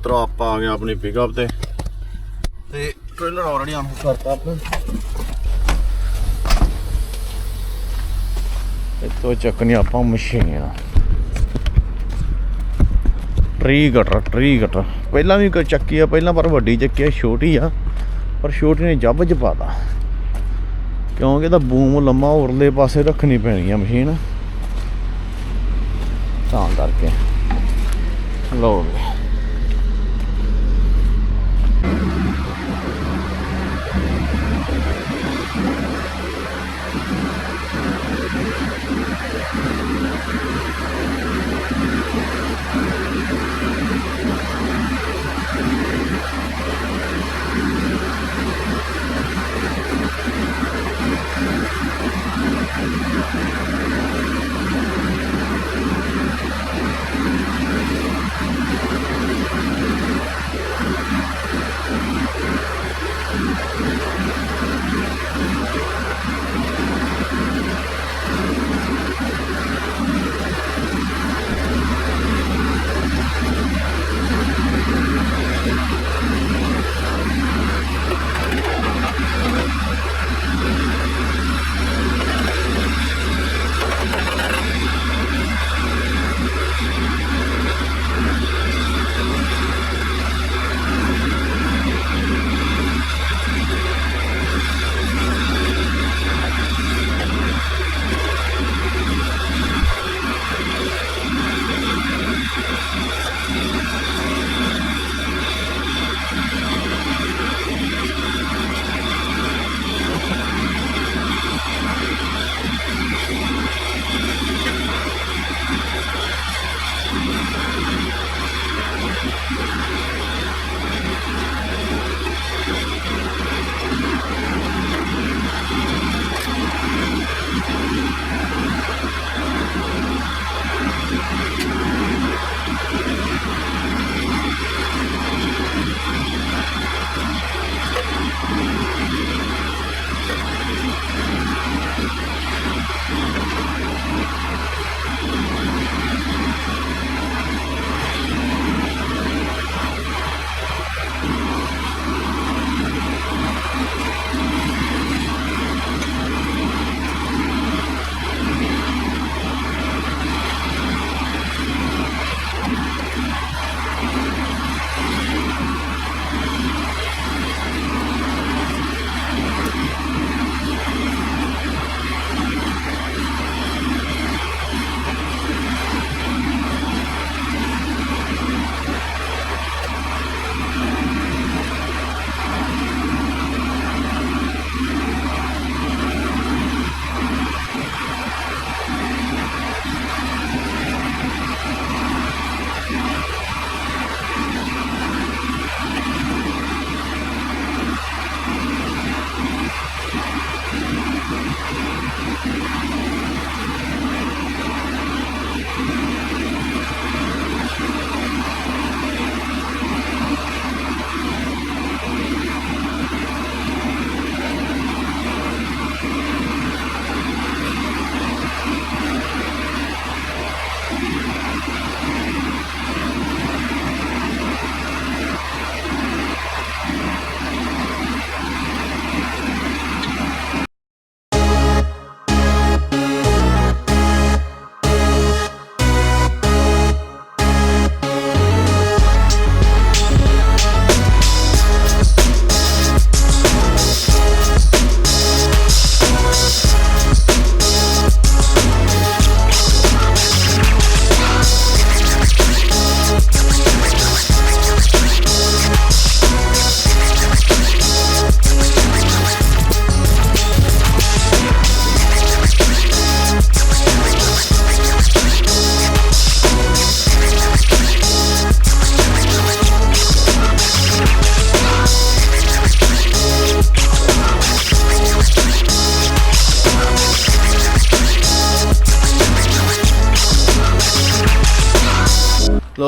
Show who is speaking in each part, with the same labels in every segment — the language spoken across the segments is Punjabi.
Speaker 1: ਮਿੱਤਰੋ ਆਪਾਂ ਆ ਗਏ ਆਪਣੀ ਪਿਕਅਪ ਤੇ। ਤੇ ਟ੍ਰੇਲਰ ਆਲਰੇਡੀ ਆਨ ਕਰਤਾ ਆਪਾਂ ਇੱਥੋਂ ਚੱਕਣੀ ਆਪਾਂ machine. Tree cutter tree cutter ਪਹਿਲਾਂ ਵੀ ਕੋਈ ਚੱਕੀ ਆ, ਪਹਿਲਾਂ ਪਰ ਵੱਡੀ ਚੱਕੀ ਆ, ਛੋਟੀ ਆ। ਪਰ ਛੋਟੀ ਨੇ ਜੱਬ ਚ ਪਾਤਾ। ਕਿਉਂਕਿ ਤਾਂ ਬੂਮ ਲੰਮਾ ਉਰਲੇ ਪਾਸੇ ਰੱਖਣੀ ਪੈਣੀ ਆ ਮਸ਼ੀਨ। ਤਾਂ ਕਰਕੇ। ਲਓ ਵੀ すごい!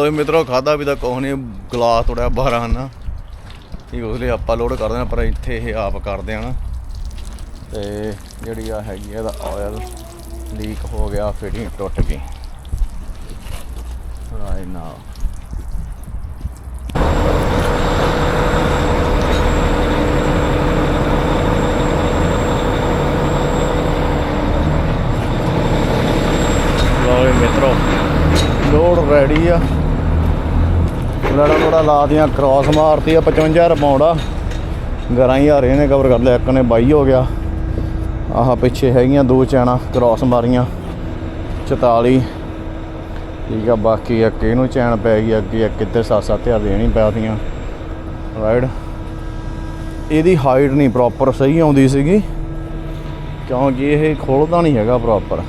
Speaker 1: ਹੋਏ ਮਿੱਤਰੋ ਖਾਦਾ ਵੀ ਤਾਂ ਕੋਹ ਨਹੀਂ ਗਲਾਸ ਥੋੜਾ ਬਾਹਰ ਆਣਾ ਠੀਕ ਉਸ ਲਈ ਆਪਾਂ ਲੋਡ ਕਰਦੇ ਦੇਣਾ ਪਰ ਇੱਥੇ ਇਹ ਆਪ ਕਰਦੇ ਹਾਂ ਤੇ ਜਿਹੜੀ ਆ ਹੈਗੀ ਇਹਦਾ ਆਇਲ ਲੀਕ ਹੋ ਗਿਆ ਫਿਟਿੰਗ ਟੁੱਟ ਗਈ। ਰਾਈਟ ਨਾਓ ਰੈਡੀ ਆ। ਲੜਾ ਲੜਾ ਲਾਤੀਆਂ ਕ੍ਰਾਸ ਮਾਰਤੀ ਆ 55 ਰਪਾਉਂਡ ਆ। ਗਰਾਂ ਹੀ ਹਾਰੇ ਨੇ ਕਵਰ ਕਰ ਲਿਆ ਇੱਕ ਨੇ, ਬਾਈ ਹੋ ਗਿਆ। ਆਹ ਪਿੱਛੇ ਹੈਗੀਆਂ ਦੋ ਚੈਣਾ ਕ੍ਰਾਸ ਮਾਰੀਆਂ 44 ਠੀਕ ਆ, ਬਾਕੀ ਇੱਕ ਇਹਨੂੰ ਚੈਨ ਪੈ ਗਈ, ਅੱਗੇ ਇੱਕ ਇੱਧਰ 7-7 ਹਜ਼ਾਰ ਦੇਣੀ ਪੈਦੀਆਂ। ਰਾਈਟ ਇਹਦੀ ਹਾਈਟ ਨਹੀਂ ਪ੍ਰੋਪਰ ਸਹੀ ਆਉਂਦੀ ਸੀਗੀ, ਕਿਉਂਕਿ ਇਹ ਖੋਲਦਾ ਨਹੀਂ ਹੈਗਾ ਪ੍ਰੋਪਰ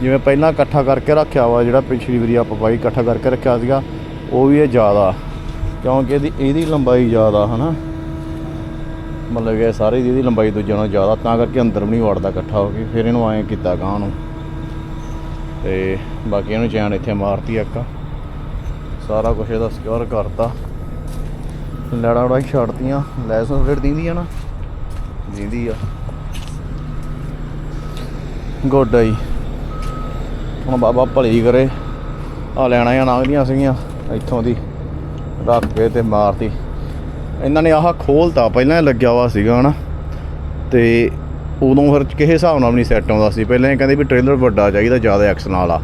Speaker 1: ਜਿਵੇਂ ਪਹਿਲਾਂ ਇਕੱਠਾ ਕਰਕੇ ਰੱਖਿਆ ਵਾ, ਜਿਹੜਾ ਪਿਛਲੀ ਵਾਰੀ ਆਪਾਂ ਪਾਈ ਇਕੱਠਾ ਕਰਕੇ ਰੱਖਿਆ ਸੀਗਾ ਉਹ ਵੀ ਇਹ ਜ਼ਿਆਦਾ, ਕਿਉਂਕਿ ਇਹਦੀ ਇਹਦੀ ਲੰਬਾਈ ਜ਼ਿਆਦਾ ਹਨਾ। ਮਤਲਬ ਕਿ ਸਾਰੇ ਦੀ ਇਹਦੀ ਲੰਬਾਈ ਦੂਜਿਆਂ ਨਾਲੋਂ ਜ਼ਿਆਦਾ, ਤਾਂ ਕਰਕੇ ਅੰਦਰ ਵੀ ਨਹੀਂ ਵੜਦਾ ਇਕੱਠਾ ਹੋ ਕੇ, ਫਿਰ ਇਹਨੂੰ ਐਂ ਕੀਤਾ ਗਾਂ ਨੂੰ। ਤੇ ਬਾਕੀ ਇਹਨੂੰ ਚੈਨ ਇੱਥੇ ਮਾਰਤੀ ਇੱਕ। ਸਾਰਾ ਕੁਝ ਇਹਦਾ ਸਿਕਿਉਰ ਕਰਤਾ। ਲੜਾ ਉੜਾ ਛੱਡਤੀਆਂ। ਲਾਇਸੈਂਸ ਫਿਰ ਦਿੰਦੀ ਆ ਨਾ। ਦਿੰਦੀ ਆ। ਗੁੱਡ ਆ ਜੀ। ਹੁਣ ਬਾਬਾ ਭਲੀ ਕਰੇ। ਆ ਲੈਣਾ ਜਾਂ ਲੰਘਦੀਆਂ ਸੀਗੀਆਂ। ਇੱਥੋਂ ਦੀ ਰੱਖ ਕੇ ਤੇ ਮਾਰਤੀ। ਇਹਨਾਂ ਨੇ ਆਹ ਖੋਲਤਾ ਪਹਿਲਾਂ ਲੱਗਿਆ ਹੋਇਆ ਸੀਗਾ, ਹਨਾ? ਤੇ ਉਦੋਂ ਫਿਰ ਕਿਸੇ ਹਿਸਾਬ ਨਾਲ ਵੀ ਨਹੀਂ ਸੈੱਟ ਆਉਂਦਾ ਸੀ। ਪਹਿਲਾਂ ਇਹ ਕਹਿੰਦੇ ਵੀ ਟ੍ਰੇਲਰ ਵੱਡਾ ਚਾਹੀਦਾ ਜ਼ਿਆਦਾ ਐਕਸਲ ਆ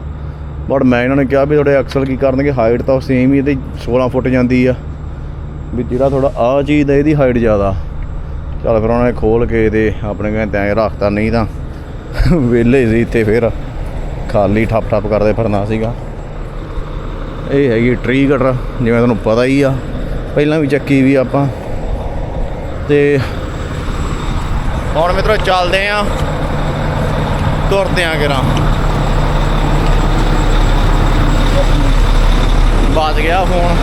Speaker 1: ਬਟ ਮੈਂ ਇਹਨਾਂ ਨੇ ਕਿਹਾ ਵੀ ਤੁਹਾਡੇ ਐਕਸਲ ਕੀ ਕਰਨਗੇ? ਹਾਈਟ ਤਾਂ ਸੇਮ ਹੀ ਇਹਦੀ 16 ਫੁੱਟ ਜਾਂਦੀ ਆ। ਵੀ ਜਿਹੜਾ ਥੋੜਾ ਆ ਚੀਜ਼ ਦਾ ਇਹਦੀ ਹਾਈਟ ਜ਼ਿਆਦਾ। ਚੱਲ ਫਿਰ ਉਹਨਾਂ ਨੇ ਖੋਲ ਕੇ ਇਹਦੇ ਆਪਣੇ ਕਹਿੰਦੇ ਐਂ ਰੱਖਤਾ, ਨਹੀਂ ਤਾਂ ਵਿਹਲੇ ਸੀ ਇੱਥੇ ਫਿਰ। ਖਾਲੀ ਠੱਪ ਠੱਪ ਕਰਦੇ ਫਿਰਨਾ ਸੀਗਾ। ਇਹ ਹੈਗੀ ਟ੍ਰੀ ਕਟਰ ਜਿਵੇਂ ਤੁਹਾਨੂੰ ਪਤਾ ਹੀ ਆ। ਪਹਿਲਾਂ ਵੀ ਚੱਕੀ ਵੀ ਆਪਾਂ। ਤੇ ਹੁਣ ਮਿੱਤਰੋ ਚੱਲਦੇ ਆ। ਤੁਰਦੇ ਆ ਕਿਰਾਂ। ਬਾਜ ਗਿਆ ਫੋਨ।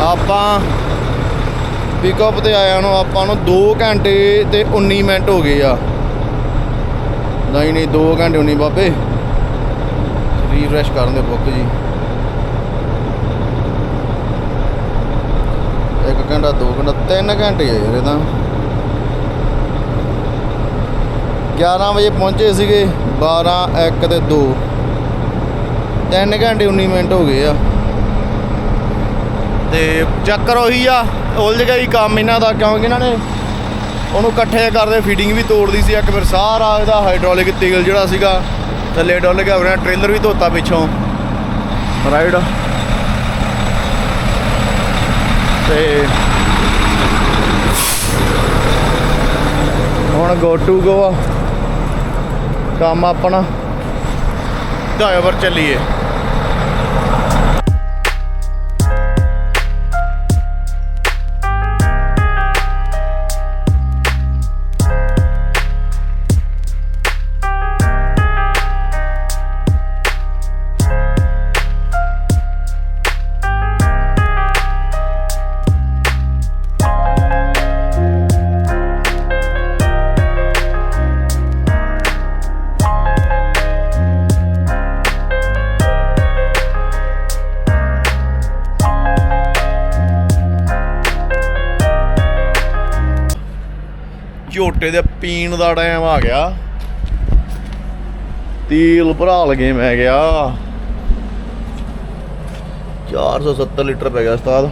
Speaker 1: ਆਪਾਂ ਪਿਕਅਪ ਤੇ ਆਇਆ ਨੂੰ ਆਪਾਂ ਨੂੰ 2 ਘੰਟੇ ਤੇ 19 ਮਿੰਟ ਹੋ ਗਏ ਆ। ਨਹੀਂ ਨਹੀਂ 2 ਘੰਟੇ 19 ਬਾਬੇ। ਰੀਫਰੈਸ਼ ਕਰਨ ਦੇ ਬੁੱਕ ਜੀ। ਇੱਕ ਘੰਟਾ 2 ਘੰਟਾ 3 ਘੰਟੇ ਆ ਯਾਰ ਇਹ ਤਾਂ। 11 ਵਜੇ ਪਹੁੰਚੇ ਸੀਗੇ 12 1 ਤੇ 2 3 ਘੰਟੇ 19 ਮਿੰਟ ਹੋ ਗਏ ਆ। ਤੇ ਚੱਕਰ ਉਹੀ ਆ, ਉਲਝ ਗਿਆ ਹੀ ਕੰਮ ਇਹਨਾਂ ਦਾ, ਕਿਉਂਕਿ ਇਹਨਾਂ ਨੇ ਉਹਨੂੰ ਇਕੱਠੇ ਕਰਦੇ ਫੀਡਿੰਗ ਵੀ ਤੋੜਦੀ ਸੀ ਇੱਕ ਫਿਰ ਸਾਰਾ ਇਹਦਾ ਹਾਈਡ੍ਰੋਲਿਕ ਤੇਲ ਜਿਹੜਾ ਸੀਗਾ, ਥੱਲੇ ਡੁੱਲ ਗਿਆ, ਉਹਨਾਂ ਟ੍ਰੇਲਰ ਵੀ ਧੋਤਾ ਪਿੱਛੋਂ। ਰਾਈਡ ਤੇ ਹੁਣ ਗੋ ਟੂ ਗੋ ਆ। ਕੰਮ ਆਪਣਾ। ਡਰਾਈਵਰ ਚੱਲੀਏ। ਝੋਟੇ ਦੇ ਪੀਣ ਦਾ ਟਾਈਮ ਆ ਗਿਆ। ਤੇਲ ਭਰਾ ਲਗੇ ਮੈਂ ਗਿਆ 470 ਲੀਟਰ ਪੈ ਗਿਆ ਉਸਤਾਦ।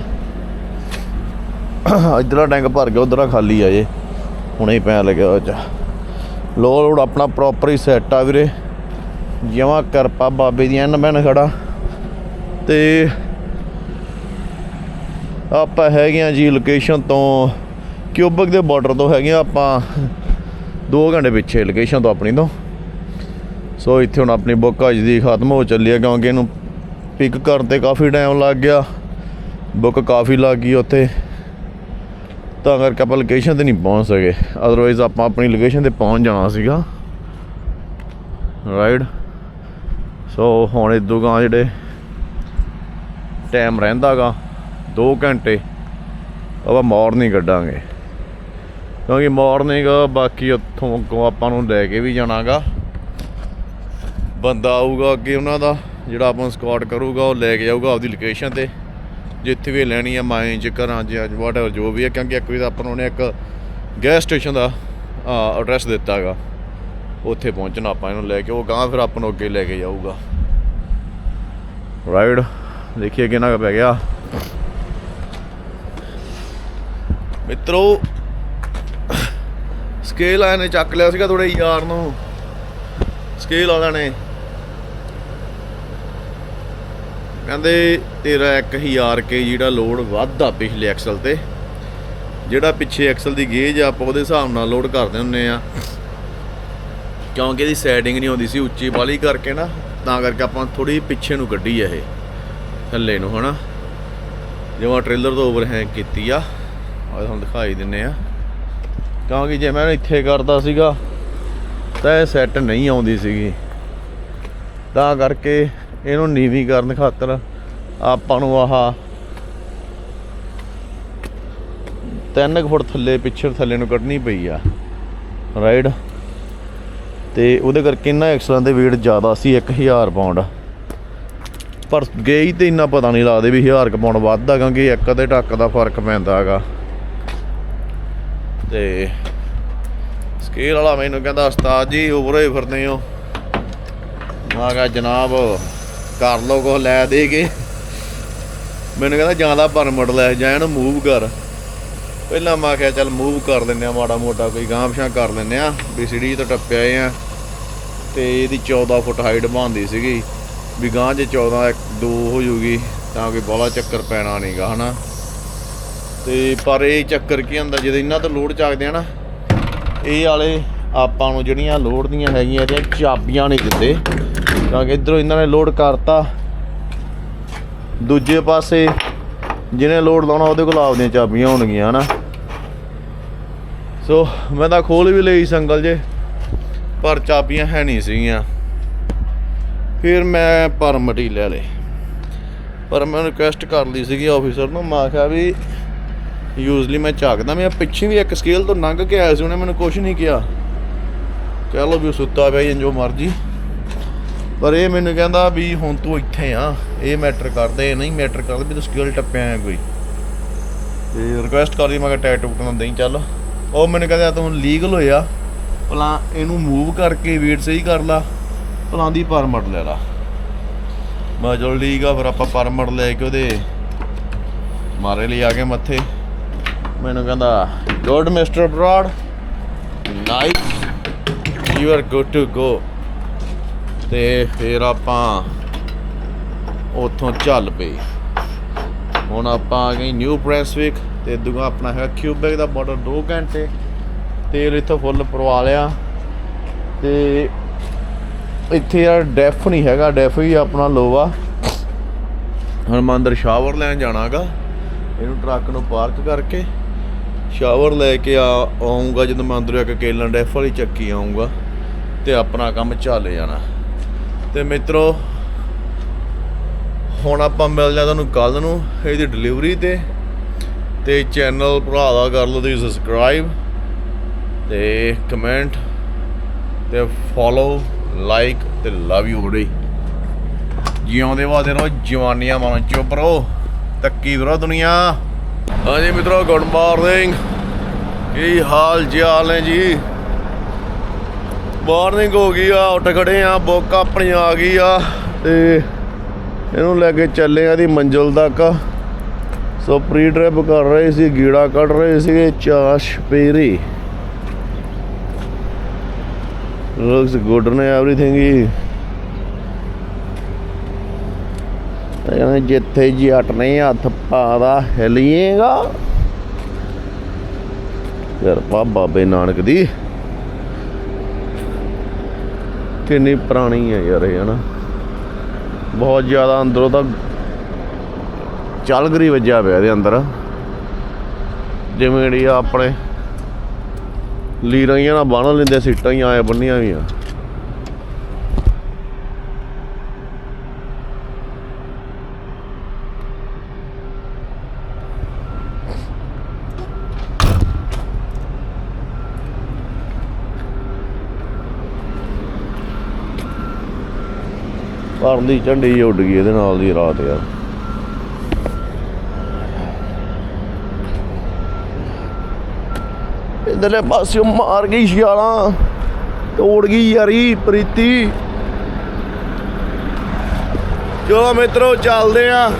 Speaker 1: ਇਧਰਲਾ ਟੈਂਕ ਭਰ ਗਿਆ ਉਧਰਲਾ ਖਾਲੀ ਆ ਜੇ। ਹੁਣੇ ਹੀ ਪੈਣ ਲੱਗਿਆ ਉਹ ਚ। ਲੋਡ ਲੋਡ ਆਪਣਾ ਪ੍ਰੋਪਰ ਹੀ ਸੈੱਟ ਆ ਵੀਰੇ। ਜਮਾ ਕਰਪਾ ਬਾਬੇ ਦੀ ਐਨ ਬੈਨ ਖੜਾ। ਤੇ ਆਪਾਂ ਹੈਗੇ ਆ ਜੀ ਲੋਕੇਸ਼ਨ ਤੋਂ ਕਿਊਬਕ ਦੇ ਬਾਰਡਰ ਤੋਂ ਹੈਗੇ ਆ ਆਪਾਂ 2 ਘੰਟੇ ਪਿੱਛੇ ਲੋਕੇਸ਼ਨ ਤੋਂ ਆਪਣੀ ਤੋਂ। ਸੋ ਇੱਥੇ ਹੁਣ ਆਪਣੀ ਬੁੱਕ ਅੱਜ ਦੀ ਖਤਮ ਹੋ ਚੱਲੀ ਹੈ ਕਿਉਂਕਿ ਇਹਨੂੰ ਪਿਕ ਕਰਨ ਤੇ ਕਾਫੀ ਟਾਈਮ ਲੱਗ ਗਿਆ। ਬੁੱਕ ਕਾਫੀ ਲੱਗ ਗਈ ਉੱਥੇ। ਤਾਂ ਕਰਕੇ ਆਪਾਂ ਲੋਕੇਸ਼ਨ ਤੇ ਨਹੀਂ ਪਹੁੰਚ ਸਕੇ। ਅਦਰਵਾਈਜ਼ ਆਪਾਂ ਆਪਣੀ ਲੋਕੇਸ਼ਨ ਤੇ ਪਹੁੰਚ ਜਾਣਾ ਸੀਗਾ। ਰਾਈਟ ਸੋ ਹੁਣ ਇਦੋਂ ਗਾਂ ਜਿਹੜੇ ਟਾਈਮ ਰਹਿੰਦਾਗਾ 2 ਘੰਟੇ। ਆਪਾਂ ਮਾਰਨਿੰਗ ਕੱਢਾਂਗੇ। ਕਿਉਂਕਿ ਮਾਰਨਿੰਗ ਬਾਕੀ ਉੱਥੋਂ ਅੱਗੋਂ ਆਪਾਂ ਨੂੰ ਲੈ ਕੇ ਵੀ ਜਾਣਾਗਾ। ਬੰਦਾ ਆਊਗਾ ਅੱਗੇ ਉਹਨਾਂ ਦਾ, ਜਿਹੜਾ ਆਪਾਂ ਨੂੰ ਸਕਾਟ ਕਰੂਗਾ, ਉਹ ਲੈ ਕੇ ਜਾਊਗਾ ਆਪਦੀ ਲੋਕੇਸ਼ਨ ਤੇ। ਜਿੱਥੇ ਵੀ ਲੈਣੀ ਆ ਮਾਈਨ ਚ, ਘਰਾਂ ਚ, ਅੱਜ ਜੋ ਵੀ ਹੈ ਕਿਉਂਕਿ ਇੱਕ ਵੀ ਤਾਂ ਆਪਾਂ ਨੂੰ ਉਹਨੇ ਇੱਕ ਗੈਸ ਸਟੇਸ਼ਨ ਦਾ ਐਡਰੈਸ ਦਿੱਤਾਗਾ। ਉੱਥੇ ਪਹੁੰਚਣਾ ਆਪਾਂ ਇਹਨੂੰ ਲੈ ਕੇ, ਉਹ ਗਾਂ ਫਿਰ ਆਪਾਂ ਨੂੰ ਅੱਗੇ ਲੈ ਕੇ ਜਾਊਗਾ। ਰਾਈਡ ਦੇਖੀਏ ਕਿੰਨਾ ਕੁ ਪੈ ਗਿਆ। ਮਿੱਤਰੋ ਸਕੇਲ ਆਇਆ ਨੇ ਚੱਕ ਲਿਆ ਸੀਗਾ ਥੋੜੇ ਯਾਰ ਨੂੰ। ਸਕੇਲ ਵਾਲਿਆਂ ਨੇ। ਕਹਿੰਦੇ ਤੇਰਾ 1000 ਕੇ ਜਿਹੜਾ ਲੋਡ ਵੱਧਦਾ ਪਿਛਲੇ ਐਕਸਲ ਤੇ, ਜਿਹੜਾ ਪਿੱਛੇ ਐਕਸਲ ਦੀ ਗੇਜ ਆ, ਆਪਾਂ ਉਹਦੇ ਹਿਸਾਬ ਨਾਲ ਲੋਡ ਕਰਦੇ ਹੁੰਨੇ ਆ। ਕਿਉਂਕਿ ਇਹਦੀ ਸੈਟਿੰਗ ਨਹੀਂ ਹੁੰਦੀ ਸੀ ਉੱਚੀ ਵਾਲੀ ਕਰਕੇ ਨਾ, ਤਾਂ ਕਰਕੇ ਆਪਾਂ ਥੋੜੀ ਪਿੱਛੇ ਨੂੰ ਕੱਢੀ ਆ ਇਹ, ਥੱਲੇ ਨੂੰ ਹਨਾ। ਜਿਵੇਂ ਟ੍ਰੇਲਰ ਤੋਂ ਓਵਰ ਹੈਂਗ ਕੀਤੀ ਆ ਉਹ ਤੁਹਾਨੂੰ ਦਿਖਾਈ ਦਿੰਨੇ ਆ। ਕਿਉਂਕਿ ਜੇ ਮੈਂ ਇੱਥੇ ਕਰਦਾ ਸੀਗਾ, ਤਾਂ ਇਹ ਸੈੱਟ ਨਹੀਂ ਆਉਂਦੀ ਸੀਗੀ। ਤਾਂ ਕਰਕੇ ਇਹਨੂੰ ਨੀਵੀਂ ਕਰਨ ਖਾਤਰ ਆਪਾਂ ਨੂੰ ਆਹ 3 ਫੁੱਟ ਥੱਲੇ, ਪਿੱਛੇ ਥੱਲੇ ਨੂੰ ਕੱਢਣੀ ਪਈ ਆ। ਰਾਈਟ ਤੇ ਉਹਦੇ ਕਰਕੇ ਇਹਨਾਂ ਐਕਸਲਾਂ ਦੇ weight ਜ਼ਿਆਦਾ ਸੀ 1000 ਪਾਉਂਡ ਪਰ ਗਈ ਤੇ ਇੰਨਾ ਪਤਾ ਨਹੀਂ ਲੱਗਦੇ ਵੀ 1000 ਕੁ ਪਾਉਂਡ ਵੱਧਦਾ, ਕਿਉਂਕਿ ਇੱਕ ਦੇ ਟੱਕ ਦਾ ਫ਼ਰਕ ਪੈਂਦਾ ਹੈਗਾ। ਤੇ ਸਕੇਲ ਵਾਲਾ ਮੈਨੂੰ ਕਹਿੰਦਾ, ਉਸਤਾਦ ਜੀ ਉਭਰੇ ਫਿਰਦੇ ਹੋ। ਮੈਂ ਕਿਹਾ, ਜਨਾਬ, ਕਰ ਲੋ ਕੋ ਲੈ ਦੇ ਕੇ। ਮੈਨੂੰ ਕਹਿੰਦਾ ਜਾਂਦਾ ਪਰਮਿਟ ਲੈ, ਜਾ ਮੂਵ ਕਰ। ਪਹਿਲਾਂ ਮੈਂ ਕਿਹਾ, ਚੱਲ ਮੂਵ ਕਰ ਲੈਂਦੇ ਆ ਮਾੜਾ ਮੋਟਾ ਕੋਈ ਗਾਂਹ ਪਛਾਂ ਕਰ ਲੈਂਦੇ ਆ ਵੀ ਸਿੜੀ ਤੋਂ ਟੱਪਿਆ ਆ ਤੇ ਇਹਦੀ 14 ਫੁੱਟ ਹਾਈਟ ਬਣਦੀ ਸੀਗੀ। ਵੀ ਗਾਂਹ ਜੇ 14 ਇੱਕ 2 ਹੋ ਜੂਗੀ, ਤਾਂ ਕਿ ਬਾਹਲਾ ਚੱਕਰ ਪੈਣਾ ਨਹੀਂਗਾ ਹਨਾ? ਤੇ ਪਰ ਇਹ ਚੱਕਰ ਕੀ ਹੁੰਦਾ, ਜਦੋਂ ਇਹਨਾਂ ਤੋਂ ਲੋਡ ਚੱਕਦੇ ਆ ਨਾ, ਇਹ ਵਾਲੇ ਆਪਾਂ ਨੂੰ ਜਿਹੜੀਆਂ ਲੋਡ ਦੀਆਂ ਹੈਗੀਆਂ, ਇਹਦੀਆਂ ਚਾਬੀਆਂ ਨਹੀਂ ਦਿੰਦੇ। ਕਿਉਂਕਿ ਇਧਰੋਂ ਇਹਨਾਂ ਨੇ ਲੋਡ ਕਰਤਾ। ਦੂਜੇ ਪਾਸੇ ਜਿਹਨੇ ਲੋਡ ਲਾਉਣਾ, ਉਹਦੇ ਕੋਲ ਆਪਦੀਆਂ ਚਾਬੀਆਂ ਹੋਣਗੀਆਂ, ਹਨਾ। ਸੋ, ਮੈਂ ਤਾਂ ਖੋਲ ਵੀ ਲਈ ਸੰਗਲ ਜੇ, ਪਰ ਚਾਬੀਆਂ ਹੈ ਨਹੀਂ ਸੀਗੀਆਂ। ਫਿਰ ਮੈਂ ਪਰਮਿਟ ਹੀ ਲੈ ਲਏ। ਪਰ ਮੈਂ ਰਿਕੁਐਸਟ ਕਰ ਲਈ ਸੀਗੀ ਆਫੀਸਰ ਨੂੰ, ਮੈਂ ਕਿਹਾ ਵੀ ਯੂਜ਼ਲੀ ਮੈਂ ਝਾਕਦਾ, ਮੈਂ ਪਿੱਛੇ ਵੀ ਇੱਕ ਸਕੇਲ ਤੋਂ ਲੰਘ ਕੇ ਆਇਆ ਸੀ, ਉਹਨੇ ਮੈਨੂੰ ਕੁਝ ਨਹੀਂ ਕਿਹਾ। ਕਹਿ ਲਓ ਵੀ ਉਹ ਸੁੱਤਾ ਪਿਆ ਜਾਂ ਜੋ। ਮਰਜ਼ੀ ਪਰ ਇਹ ਮੈਨੂੰ ਕਹਿੰਦਾ ਵੀ ਹੁਣ ਤੂੰ ਇੱਥੇ ਆ, ਇਹ ਮੈਟਰ ਕਰਦਾ, ਇਹ ਨਹੀਂ ਮੈਟਰ ਕਰਦੇ ਵੀ ਤੂੰ ਸਕੇਲ ਟੱਪਿਆ ਆ ਕੋਈ। ਤੇ ਰਿਕੁਐਸਟ ਕਰਦੀ ਮੈਂ ਕਿ ਟੈਟ ਟੁੱਟ ਨਾ ਦੇਈ, ਚੱਲ। ਉਹ ਮੈਨੂੰ ਕਹਿੰਦਾ, ਤੂੰ ਲੀਗਲ ਹੋਇਆ, ਭਲਾ ਇਹਨੂੰ ਮੂਵ ਕਰਕੇ ਵੇਟ ਸਹੀ ਕਰ ਲਾ, ਭਲਾ ਦੀ ਪਰਮਿਟ ਲੈ ਲਾ। ਮੈਂ ਕਿਹਾ ਚਲੋ ਠੀਕ ਆ, ਫਿਰ ਆਪਾਂ ਪਰਮਿਟ ਲੈ ਕੇ ਉਹਦੇ ਮਾਰੇ ਲਈ ਆ ਗਏ ਮੱਥੇ। ਮੈਨੂੰ ਕਹਿੰਦਾ good mister Brad nice you are good to go ਤੇ ਫਿਰ ਆਪਾਂ ਉੱਥੋਂ ਚੱਲ ਪਏ। ਹੁਣ ਆਪਾਂ ਆ ਗਏ ਨਿਊ ਪ੍ਰੈਸਵਿਕ ਤੇ ਦੂਗਾ ਆਪਣਾ ਹੈਗਾ ਕਿਊਬੈਕ ਦਾ ਬਾਰਡਰ 2 ਘੰਟੇ। ਤੇਲ ਇੱਥੋਂ ਫੁੱਲ ਪਰਵਾ ਲਿਆ। ਤੇ ਇੱਥੇ ਯਾਰ ਡੈਫ ਨਹੀਂ ਹੈਗਾ ਡੈਫ ਹੀ ਆਪਣਾ ਲੋਵਾ ਹੁਣ ਮੈਂ ਸ਼ਾਵਰ ਲੈਣ ਜਾਣਾਗਾ ਇਹਨੂੰ ਟਰੱਕ ਨੂੰ ਪਾਰਕ ਕਰਕੇ। ਸ਼ਾਵਰ ਲੈ ਕੇ ਆ ਆਉਂਗਾ, ਜਦੋਂ ਮੈਂ ਅੰਦਰੋਂ ਇੱਕ ਕੇਲਨ ਡੈਫ ਵਾਲੀ ਚੱਕੀ ਆਉਂਗਾ ਤੇ ਆਪਣਾ ਕੰਮ ਚੱਲ ਜਾਣਾ। ਤੇ ਮਿੱਤਰੋ, ਹੁਣ ਆਪਾਂ ਮਿਲਦੇ ਆ ਤੁਹਾਨੂੰ ਕੱਲ ਨੂੰ ਇਹਦੀ ਡਿਲੀਵਰੀ ਤੇ। ਤੇ ਚੈਨਲ ਭਰਾ ਦਾ ਕਰ ਲਓ ਤੁਸੀਂ ਸਬਸਕ੍ਰਾਈਬ ਤੇ ਕਮੈਂਟ ਤੇ ਫੋਲੋ ਲਾਈਕ ਤੇ ਲਵ ਯੂ ਬੜੀ ਜਿਉਂਦੇ ਵਾਦੇ ਰਹੋ, ਜਵਾਨੀਆਂ ਮਨ ਚੁੱਪ ਰਹੋ। ਤੱਕੀ ਵੀਰੋ ਦੁਨੀਆ। ਹਾਂਜੀ ਮਿੱਤਰੋ ਗੁੱਡ ਮਾਰਨਿੰਗ ਕੀ ਹਾਲ ਚਾਲ ਨੇ ਜੀ? ਮਾਰਨਿੰਗ ਹੋ ਗਈ ਆ, ਉੱਠ ਖੜੇ ਆ ਬੁੱਕ ਆਪਣੀ ਆ ਗਈ ਆ ਤੇ ਇਹਨੂੰ ਲੈ ਕੇ ਚੱਲੇ ਆ ਦੀ ਮੰਜ਼ਿਲ ਤੱਕ। ਸੋ ਪ੍ਰੀ ਟ੍ਰਿਪ ਕਰ ਰਹੇ ਸੀ, ਗੀੜਾ ਕੱਢ ਰਹੇ ਸੀਗੇ, ਚਾਸ਼ ਪੇਰੀ। ਲੁਕਸ ਗੁੱਡ ਨੇ ਐਵਰੀਥਿੰਗ ਹੀ ਕਹਿੰਦੇ ਜਿੱਥੇ ਜੀ ਨੇ ਹੱਥ ਪਾਦਾ ਹਿਲੀਏਗਾ। ਕਿਰਪਾ ਬਾਬੇ ਨਾਨਕ ਦੀ ਕਿੰਨੀ ਪੁਰਾਣੀ ਹੈ ਯਾਰ ਇਹ, ਹਨਾ? ਬਹੁਤ ਜ਼ਿਆਦਾ ਅੰਦਰੋਂ ਤਾਂ ਚਲਗਰੀ ਵੱਜਿਆ ਪਿਆ ਇਹਦੇ ਅੰਦਰ। ਜਿਵੇਂ ਜਿਹੜੀ ਆਪਣੇ ਲੀਰਾਂ ਨਾਲ ਬੰਨ ਲੈਂਦੇ, ਸੀਟਾਂ ਹੀ ਆਏ ਬੰਨੀਆਂ ਵੀ ਆ ਪਰਲੀ ਝੰਡੀ ਉੱਡ ਗਈ ਇਹਦੇ ਨਾਲ ਦੀ ਰਾਤ ਯਾਰ। ਇਧਰਲੇ ਪਾਸਿਓਂ ਮਾਰ ਗਈ ਛਾਲਾਂ ਤੋੜ ਗਈ ਯਾਰੀ ਪ੍ਰੀਤੀ। ਚਲੋ ਮਿੱਤਰੋ, ਚੱਲਦੇ ਆ।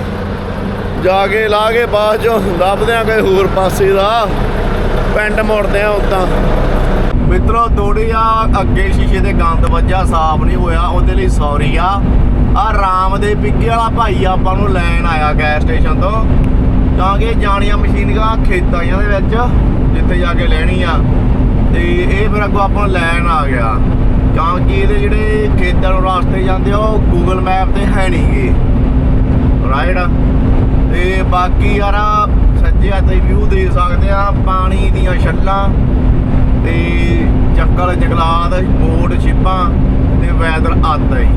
Speaker 1: ਜਾ ਕੇ, ਲਾ ਕੇ ਬਾਅਦ ਚੋਂ ਲੱਭਦੇ ਆ ਕੋਈ ਹੋਰ ਪਾਸੇ ਦਾ। ਪੈਂਟ ਮੁੜਦੇ ਆ ਉਦਾਂ। ਮਿੱਤਰੋ ਥੋੜੀ ਆ ਅੱਗੇ ਸ਼ੀਸ਼ੇ ਦੇ ਗੰਦ ਵੱਜਾ ਸਾਫ਼ ਨਹੀਂ ਹੋਇਆ, ਉਹਦੇ ਲਈ ਸੌਰੀ ਆ। ਆ ਰਾਮ ਦੇ ਪਿੱਗੇ ਵਾਲਾ ਭਾਈ ਆਪਾਂ ਨੂੰ ਲੈਣ ਆਇਆ ਗੈਸ ਸਟੇਸ਼ਨ ਤੋਂ। ਤਾਂ ਕਿ ਜਾਣੀਆਂ ਮਸ਼ੀਨਰਾਂ ਖੇਤਾਂ ਦੇ ਵਿੱਚ, ਜਿੱਥੇ ਜਾ ਕੇ ਲੈਣੀ ਆ। ਤੇ ਇਹ ਫਿਰ ਅੱਗੋਂ ਆਪਾਂ ਨੂੰ ਲੈਣ ਆ ਗਿਆ। ਕਿਉਂਕਿ ਇਹਦੇ ਜਿਹੜੇ ਖੇਤਾਂ ਨੂੰ ਰਸਤੇ ਜਾਂਦੇ ਆ, ਉਹ ਗੂਗਲ ਮੈਪ ਤੇ ਹੈ ਨਹੀਂਗੇ ਰਾਈਟ ਤੇ ਬਾਕੀ ਯਾਰ ਸੱਜੇ ਹੱਥ ਵਿਊ ਦੇ ਸਕਦੇ ਆ, ਪਾਣੀ ਦੀਆਂ ਛੱਲਾਂ ਤੇ ਜੰਗਲ ਜੰਗਲਾਤ, ਬੋਟ, ਛਿਪਾਂ ਤੇ ਵੈਦਰ ਆਤਾ ਹੀ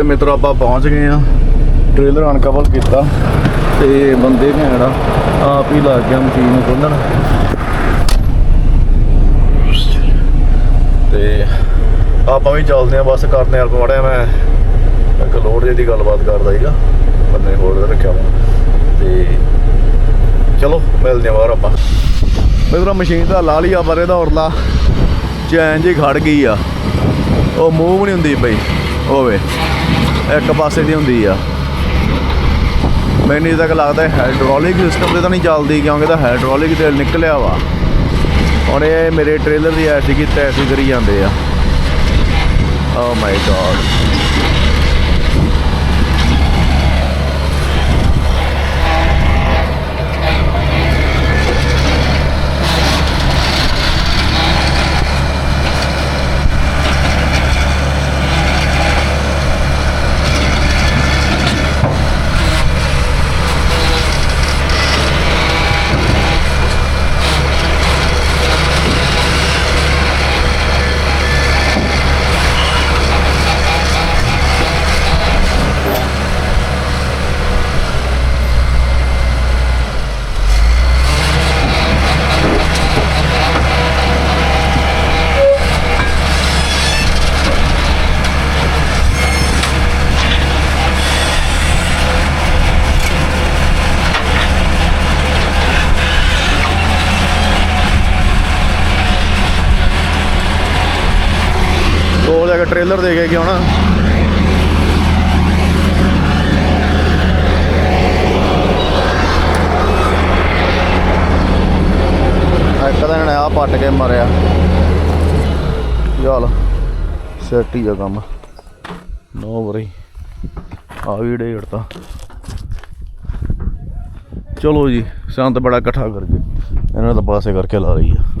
Speaker 1: ਲੋ ਮਿੱਤਰੋ ਆਪਾਂ ਪਹੁੰਚ ਗਏ ਆ ਟ੍ਰੇਲਰ ਅਨਕਵਰ ਕੀਤਾ ਤੇ ਬੰਦੇ ਨੇ ਜਿਹੜਾ ਆਪ ਹੀ ਲੱਗ ਗਿਆ ਮਸ਼ੀਨ ਖੋਲਣ। ਤੇ ਆਪਾਂ ਵੀ ਚੱਲਦੇ ਆ ਬਸ ਕਰਦੇ ਆ ਮੜਿਆ ਮੈਂ ਇੱਕ ਲੋਡ ਜਿਹੀ ਦੀ ਗੱਲਬਾਤ ਕਰਦਾ ਸੀਗਾ, ਬੰਦੇ ਹੋਰ ਰੱਖਿਆ ਵਾ। ਤੇ ਚਲੋ, ਮਿਲਦੇ ਆ ਬਾਹਰ ਆਪਾਂ। ਮਿੱਤਰੋ ਮਸ਼ੀਨ ਦਾ ਲਾ ਲਈ ਆ ਬਰੇ ਦਾ ਉਰਲਾ ਚੈਨ ਜੀ ਖੜ ਗਈ ਆ। ਉਹ ਮੂਵ ਨਹੀਂ ਹੁੰਦੀ ਪਈ। ਹੋਵੇ ਇੱਕ ਪਾਸੇ ਦੀ ਹੁੰਦੀ ਆ। ਮੈਨੂੰ ਤੱਕ ਲੱਗਦਾ ਹਾਈਡ੍ਰੋਲਿਕ ਸਿਸਟਮ ਤੇ ਤਾਂ ਨਹੀਂ ਚੱਲਦੀ, ਕਿਉਂਕਿ ਤਾਂ ਹਾਈਡ੍ਰੋਲਿਕ ਤੇਲ ਨਿਕਲਿਆ ਵਾ। ਹੁਣ ਇਹ ਮੇਰੇ ਟ੍ਰੇਲਰ ਦੀ ਐਸੀ ਕੀ ਤੈਸੀ ਕਰੀ ਜਾਂਦੇ ਆ। ਓ ਮਾਈ ਗॉड ਜਾ ਕੇ ਟ੍ਰੇਲਰ ਦੇ ਕੇ ਕਿ ਆਉਣਾ ਇੱਕ ਦਿਨ ਆ ਪੱਟ ਕੇ ਮਰਿਆ। ਚੱਲ ਸੈਟ ਹੀ ਆ ਕੰਮ। ਨੋ ਵਰੀ ਆ ਵੀ ਡੇਢ ਤਾਂ। ਚਲੋ ਜੀ, ਸੰਤ ਬੜਾ ਇਕੱਠਾ ਕਰਕੇ। ਇਹਨਾਂ ਦਾ ਪਾਸੇ ਕਰਕੇ ਲਾ ਰਹੀ ਆ।